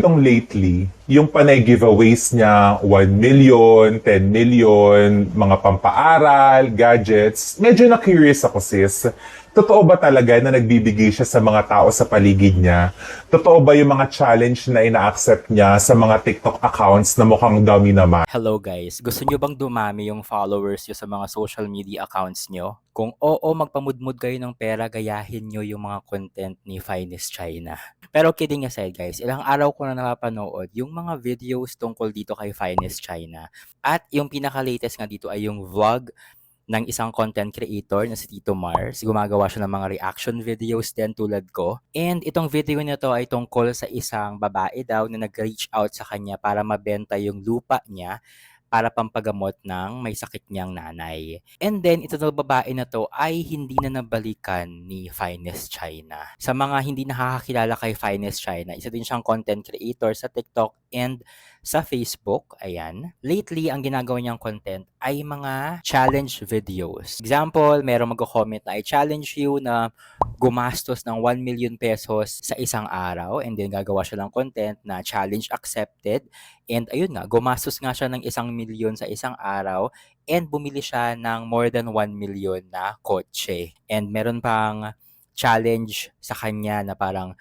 Itong lately, yung panay giveaways niya, 1 million, 10 million, mga pampaaral, gadgets, medyo na-curious ako sis. Totoo ba talaga na nagbibigay siya sa mga tao sa paligid niya? Totoo ba yung mga challenge na ina-accept niya sa mga TikTok accounts na mukhang dummy naman? Hello guys, gusto nyo bang dumami yung followers nyo sa mga social media accounts nyo? Kung oo, magpamudmud kayo ng pera, gayahin nyo yung mga content ni Finest China. Pero kidding aside guys, ilang araw ko na napapanood yung mga videos tungkol dito kay Finest China. At yung pinaka-latest nga dito ay yung vlog ng isang content creator na si Tito Mars. Gumagawa siya ng mga reaction videos din tulad ko. And itong video na to ay tungkol sa isang babae daw na nag-reach out sa kanya para mabenta yung lupa niya para pampagamot ng may sakit niyang nanay. And then, ito na babae na to ay hindi na nabalikan ni Finest China. Sa mga hindi nakakakilala kay Finest China, isa din siyang content creator sa TikTok and sa Facebook. Ayan. Lately, ang ginagawa niyang content ay mga challenge videos. Example, merong magko-comment na I challenge you na gumastos ng 1 million pesos sa isang araw and then gagawa siya ng content na challenge accepted and ayun nga, gumastos nga siya ng isang milyon sa isang araw and bumili siya ng more than 1 million na kotse. And meron pang challenge sa kanya na parang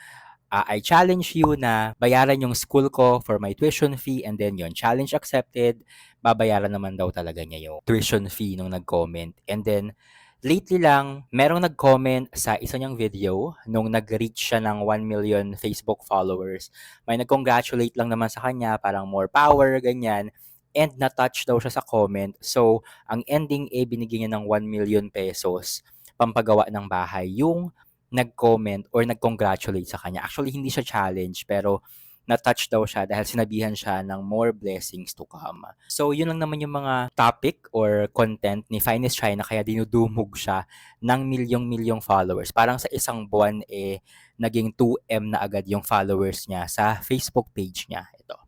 ah, I challenge you na bayaran yung school ko for my tuition fee and then yon challenge accepted, babayaran naman daw talaga niya yung tuition fee nung nag-comment. And then lately lang, merong nag-comment sa isa niyang video nung nag-reach siya ng 1 million Facebook followers. May nag-congratulate lang naman sa kanya, parang more power, ganyan. And na-touch daw siya sa comment. So, ang ending eh, binigyan niya ng 1 million pesos pampagawa ng bahay. Yung nag-comment or nag-congratulate sa kanya. Actually, hindi siya challenge, pero na-touch daw siya dahil sinabihan siya ng more blessings to come. So, yun lang naman yung mga topic or content ni Finest China kaya dinudumog siya ng milyong-milyong followers. Parang sa isang buwan, eh, naging 2M na agad yung followers niya sa Facebook page niya. Ito.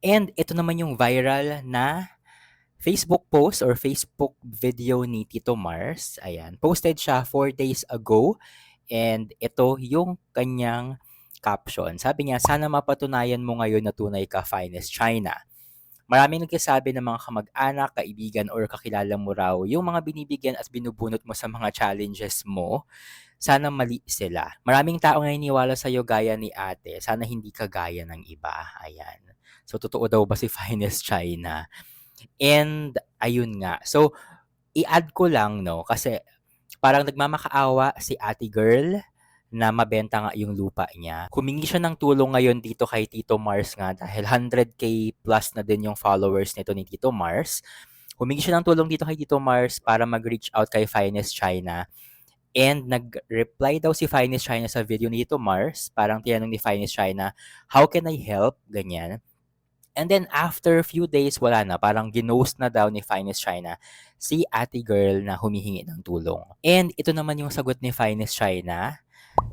And ito naman yung viral na Facebook post or Facebook video ni Tito Mars. Ayan. Posted siya 4 days ago. And ito yung kanyang caption. Sabi niya, sana mapatunayan mo ngayon na tunay ka finest China. Maraming nagsasabi ng mga kamag-anak, kaibigan, or kakilala mo raw yung mga binibigyan at binubunot mo sa mga challenges mo. Sana mali sila. Maraming tao ngayon niwala sa'yo gaya ni ate. Sana hindi ka gaya ng iba. Ayan. So, totoo daw ba si Finest China? And, ayun nga. So, i-add ko lang, no? Kasi, parang nagmamakaawa si ate girl na mabenta nga yung lupa niya. Humingi siya ng tulong ngayon dito kay Tito Mars nga dahil 100k plus na din yung followers nito ni Tito Mars. Humingi siya ng tulong dito kay Tito Mars para mag-reach out kay Finest China. And nag-reply daw si Finest China sa video ni Tito Mars. Parang tinanong ni Finest China, how can I help? Ganyan. And then after few days, wala na. Parang ginost na daw ni Finest China si ate girl na humihingi ng tulong. And ito naman yung sagot ni Finest China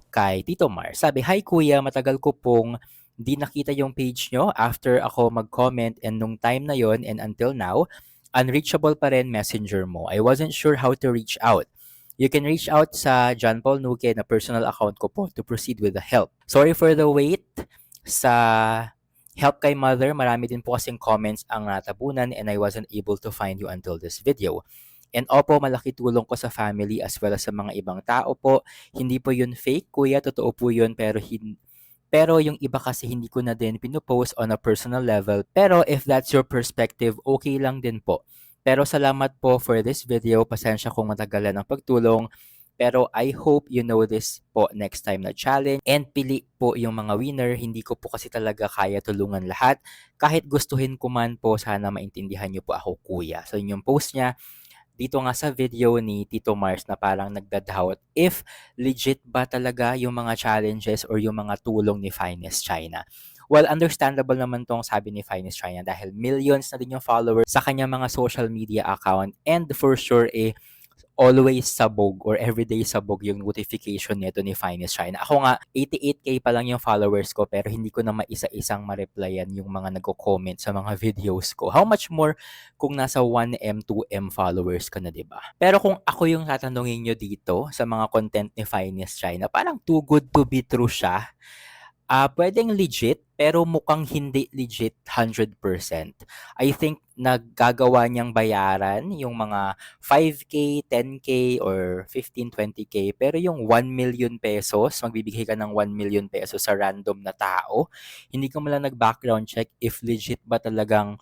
kay Tito Mar. Sabi, Hi kuya, matagal ko pong di nakita yung page nyo after ako mag-comment and nung time na yon and until now, unreachable pa rin messenger mo. I wasn't sure how to reach out. You can reach out sa John Paul Nuke na personal account ko po to proceed with the help. Sorry for the wait sa help kay mother. Marami din po kasing comments ang natabunan and I wasn't able to find you until this video. And opo, malaki tulong ko sa family as well as sa mga ibang tao po. Hindi po yun fake, kuya. Totoo po yun, pero hin pero yung iba kasi hindi ko na din pinopost on a personal level. Pero if that's your perspective, okay lang din po. Pero salamat po for this video. Pasensya kung matagalan ang pagtulong. Pero I hope you know this po next time na challenge. And pili po yung mga winner. Hindi ko po kasi talaga kaya tulungan lahat. Kahit gustuhin ko man po, sana maintindihan niyo po ako kuya. So yun yung post niya dito nga sa video ni Tito Mars na parang nagdadoubt if legit ba talaga yung mga challenges or yung mga tulong ni Finest China. Well, understandable naman tong sabi ni Finest China dahil millions na din yung followers sa kanyang mga social media account and for sure eh always sabog or everyday sabog yung notification nito ni Finest China. Ako nga, 88k pa lang yung followers ko pero hindi ko na maisa-isang ma-replyan yung mga nagko-comment sa mga videos ko. How much more kung nasa 1M, 2M followers ka na, 'di ba? Pero kung ako yung tatanungin nyo dito sa mga content ni Finest China, parang too good to be true siya. Ah, puwedeng legit, pero mukhang hindi legit 100%. I think naggagawa niyang bayaran yung mga 5K, 10K, or 15, 20K. Pero yung 1,000,000 pesos, magbibigay ka ng 1,000,000 pesos sa random na tao, hindi ka lang nag-background check if legit ba talagang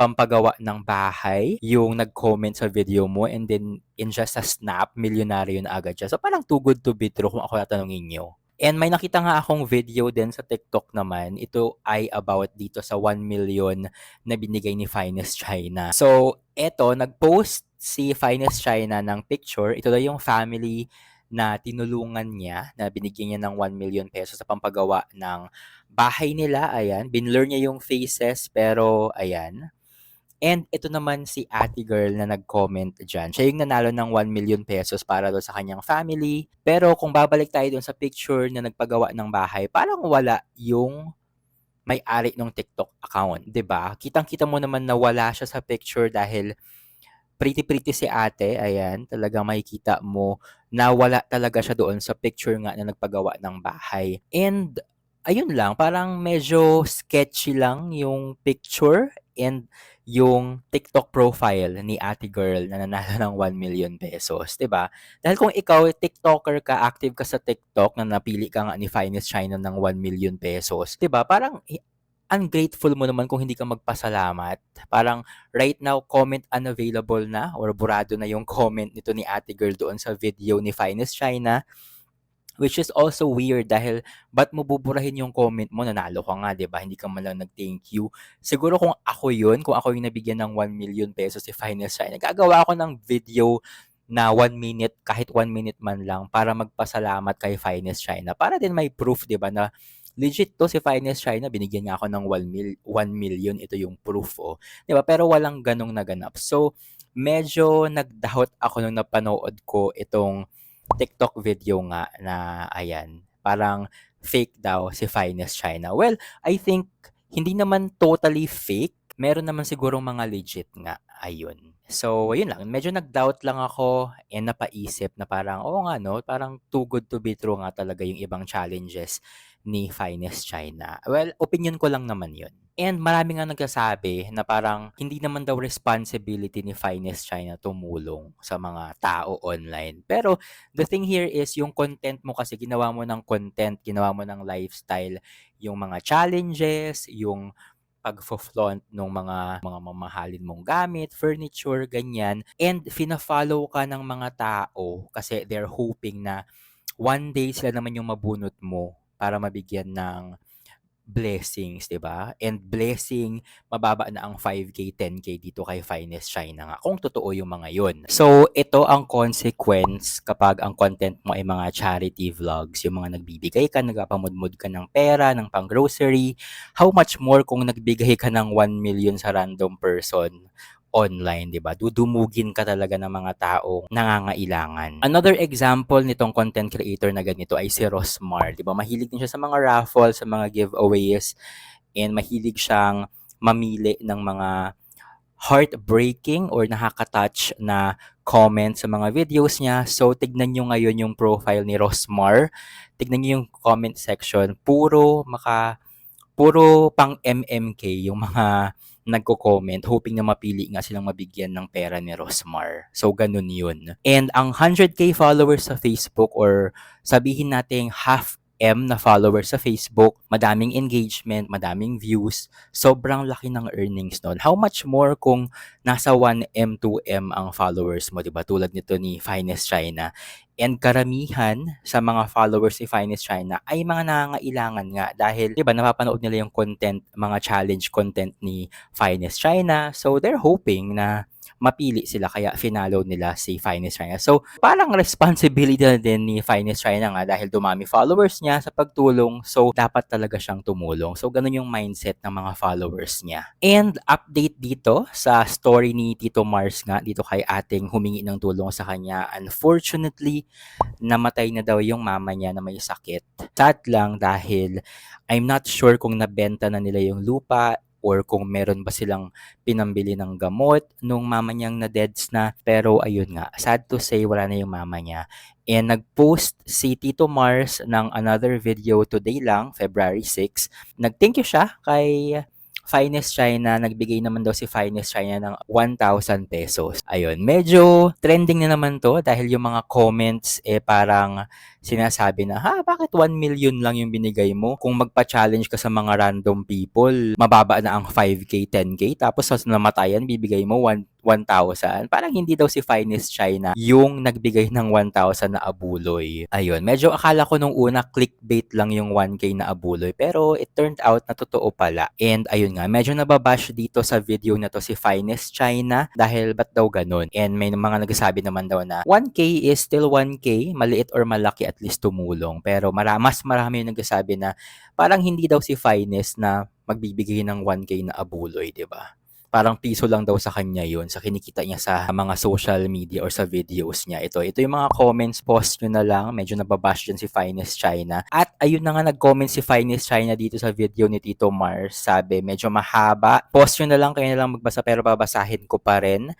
pampagawa ng bahay yung nag-comment sa video mo and then in just a snap, milyonaryo na agad siya. So, parang too good to be true kung ako tatanungin niyo. And may nakita nga akong video din sa TikTok naman. Ito ay about dito sa 1,000,000 na binigay ni Finest China. So, eto nag-post si Finest China ng picture. Ito daw yung family na tinulungan niya, na binigyan niya ng 1,000,000 pesos sa pampagawa ng bahay nila, ayan. Binlur niya yung faces pero ayan. And ito naman si ate girl na nag-comment diyan. Siya yung nanalo ng 1,000,000 pesos para daw sa kanyang family. Pero kung babalik tayo dun sa picture na nagpagawa ng bahay, parang wala yung may-ari nung TikTok account, 'di ba? Kitang-kita mo naman na wala siya sa picture dahil pretty-pretty si ate, ayan. Talagang makikita mo na wala talaga siya doon sa picture nga na nagpagawa ng bahay. And ayun lang, parang medyo sketchy lang yung picture and yung TikTok profile ni ate girl na nanalo ng 1,000,000 pesos, 'di ba? Dahil kung ikaw TikToker ka, active ka sa TikTok na napili ka nga ni Finest China ng 1,000,000 pesos, 'di ba? Parang ungrateful mo naman kung hindi ka magpasalamat. Parang right now comment unavailable na or burado na yung comment nito ni ate girl doon sa video ni Finest China. Which is also weird dahil ba't mo buburahin yung comment mo, nanalo ka nga 'di ba, hindi ka man lang nag-thank you. Siguro kung ako yun, kung ako yung nabigyan ng 1,000,000 pesos si Finest China, gagawa ako ng video na 1 minute, kahit 1 minute man lang para magpasalamat kay Finest China. Para din may proof 'di ba na legit 'to si Finest China, binigyan niya ako ng 1 mil 1,000,000, ito yung proof, oh, 'di ba? Pero walang ganong naganap. So, medyo nag-doubt ako nung napanood ko itong TikTok video nga na ayan, parang fake daw si Finest China. Well, I think hindi naman totally fake, meron naman sigurong mga legit nga, ayun. So, ayun lang, medyo nag-doubt lang ako and napaisip na parang, oo nga 'no, parang too good to be true nga talaga yung ibang challenges ni Finest China. Well, opinyon ko lang naman yun. And marami ngang nagsasabi na parang hindi naman daw responsibility ni Finest China tumulong sa mga tao online. Pero the thing here is yung content mo kasi ginawa mo ng content, ginawa mo ng lifestyle, yung mga challenges, yung pagfo-flaunt nung mga mga mamahalin mong gamit, furniture, ganyan. And fina-follow ka ng mga tao kasi they're hoping na one day sila naman yung mabunot mo para mabigyan ng blessings, 'di ba? And blessing, mababa na ang 5K, 10K dito kay Finest China nga, kung totoo yung mga yun. So, ito ang consequence kapag ang content mo ay mga charity vlogs, yung mga nagbibigay ka, nagpapamudmud ka ng pera, ng pang-grocery. How much more kung nagbigay ka ng 1,000,000 sa random person online, 'di ba? Dudumugin ka talaga ng mga taong nangangailangan. Another example nitong content creator na ganito ay si Rosmar, 'di ba? Mahilig din siya sa mga raffles, sa mga giveaways, and mahilig siyang mamili ng mga heartbreaking or nakaka-touch na comments sa mga videos niya. So, tignan niyo ngayon yung profile ni Rosmar. Tignan niyo yung comment section, puro maka puro pang MMK yung mga nagko-comment hoping na mapili nga silang mabigyan ng pera ni Rosmar. So, ganun yun. And ang 100k followers sa Facebook or sabihin natin half M na followers sa Facebook, madaming engagement, madaming views, sobrang laki ng earnings nun. How much more kung nasa 1M, 2M ang followers mo, di ba? Tulad nito ni Finest China. And karamihan sa mga followers ni Finest China ay mga nangangailangan nga dahil 'di ba napapanood nila yung content, mga challenge content ni Finest China. So they're hoping na mapili sila kaya finalo nila si Finest China. So parang responsibility na din ni Finest China nga dahil dumami followers niya sa pagtulong. So dapat talaga siyang tumulong. So ganun yung mindset ng mga followers niya. And update dito sa story ni Tito Mars nga dito kay ating humingi ng tulong sa kanya. Unfortunately, namatay na daw yung mama niya na may sakit. Sad lang dahil I'm not sure kung nabenta na nila yung lupa or kung meron ba silang pinambili ng gamot nung mama niyang na-deads na. Pero ayun nga, sad to say wala na yung mama niya. And nag-post si Tito Mars ng another video today lang, February 6. Nag-thank you siya kay Finest China, nagbigay naman daw si Finest China ng 1,000 pesos. Ayun, medyo trending na naman to dahil yung mga comments eh parang sinasabi na, ha, bakit 1 million lang yung binigay mo? Kung magpa-challenge ka sa mga random people, mababa na ang 5K, 10K, tapos sa namatayan, bibigay mo 1 1,000. Parang hindi daw si Finest China yung nagbigay ng 1,000 na abuloy. Ayun, medyo akala ko nung una clickbait lang yung 1K na abuloy pero it turned out na totoo pala. And ayun nga, medyo nababash dito sa video na to si Finest China dahil ba't daw ganun? And may mga nagsasabi naman daw na 1K is still 1K, maliit or malaki at least tumulong. Pero mara mas marami yung nagsasabi na parang hindi daw si Finest na magbibigay ng 1K na abuloy, 'di ba? Parang piso lang daw sa kanya yun sa kinikita niya sa mga social media or sa videos niya. Ito, ito yung mga comments, post nyo na lang. Medyo nababash dyan si Finest China. At ayun na nga nag-comment si Finest China dito sa video ni Tito Mars. Sabi, medyo mahaba. Post nyo na lang, kayo na lang magbasa pero babasahin ko pa rin.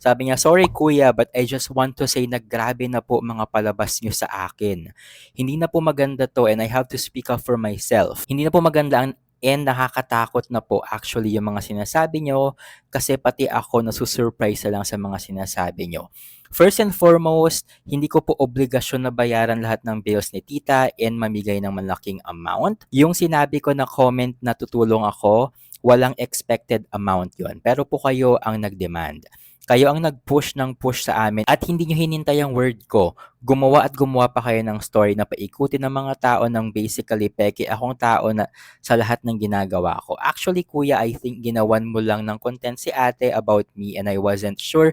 Sabi niya, sorry kuya, but I just want to say na grabe na po mga palabas niyo sa akin. Hindi na po maganda to and I have to speak up for myself. Hindi na po maganda ang and nakakatakot na po actually yung mga sinasabi nyo kasi pati ako nasusurprise na lang sa mga sinasabi nyo. First and foremost, hindi ko po obligasyon na bayaran lahat ng bills ni tita and mamigay ng malaking amount. Yung sinabi ko na comment na tutulong ako, walang expected amount yon Pero po kayo ang nag-demand. Kayo ang nag-push ng push sa amin at hindi nyo hinintay ang word ko. Gumawa at gumawa pa kayo ng story na paikutin ng mga tao ng basically peke akong tao na sa lahat ng ginagawa ko. Actually, kuya, I think ginawan mo lang ng content si ate about me and I wasn't sure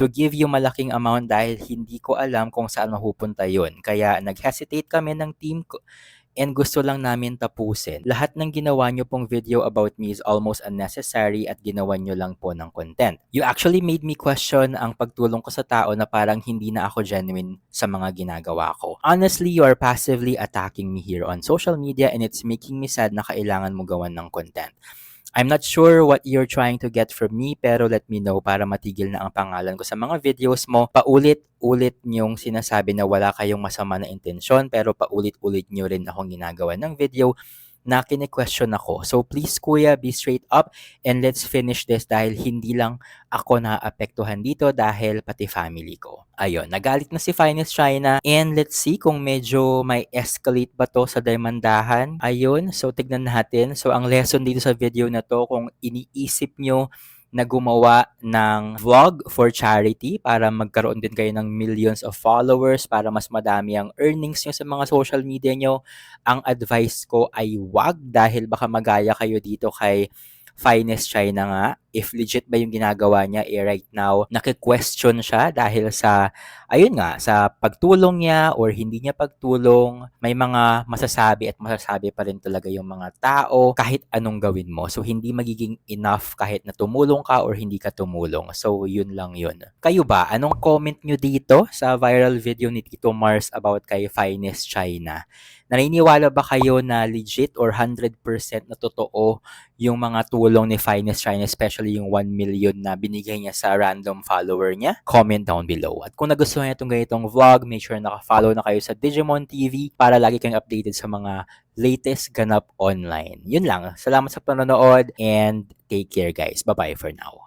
to give you malaking amount dahil hindi ko alam kung saan mapupunta yun. Kaya nag-hesitate kami ng team ko and gusto lang namin tapusin. Lahat ng ginawa nyo pong video about me is almost unnecessary at ginawa nyo lang po ng content. You actually made me question ang pagtulong ko sa tao na parang hindi na ako genuine sa mga ginagawa ko. Honestly, you are passively attacking me here on social media and it's making me sad na kailangan mo gawan ng content. I'm not sure what you're trying to get from me pero let me know para matigil na ang pangalan ko sa mga videos mo. Paulit-ulit niyong sinasabi na wala kayong masama na intensyon pero paulit-ulit niyo rin akong ginagawa ng video na kine-question ako. So please kuya, be straight up and let's finish this dahil hindi lang ako naapektuhan dito dahil pati family ko. Ayun, nagalit na si Finest China and let's see kung medyo may escalate ba to sa demandahan. Ayun, so tignan natin. So ang lesson dito sa video na to kung iniisip nyo na gumawa ng vlog for charity para magkaroon din kayo ng millions of followers para mas madami ang earnings nyo sa mga social media nyo. Ang advice ko ay wag dahil baka magaya kayo dito kay Finest China nga. If legit ba yung ginagawa niya, eh right now, naki-question siya dahil sa, ayun nga, sa pagtulong niya or hindi niya pagtulong, may mga masasabi at masasabi pa rin talaga yung mga tao kahit anong gawin mo. So, hindi magiging enough kahit na tumulong ka or hindi ka tumulong. So, yun lang yun. Kayo ba, anong comment nyo dito sa viral video ni Tito Mars about kay Finest China? Naniniwala ba kayo na legit or 100% na totoo yung mga tulong ni Finest China, especially yung 1 million na binigay niya sa random follower niya? Comment down below. At kung nagustuhan niyo itong ganitong vlog, make sure naka-follow na kayo sa Digimon TV para lagi kayong updated sa mga latest ganap online. Yun lang. Salamat sa panonood and take care guys. Bye-bye for now.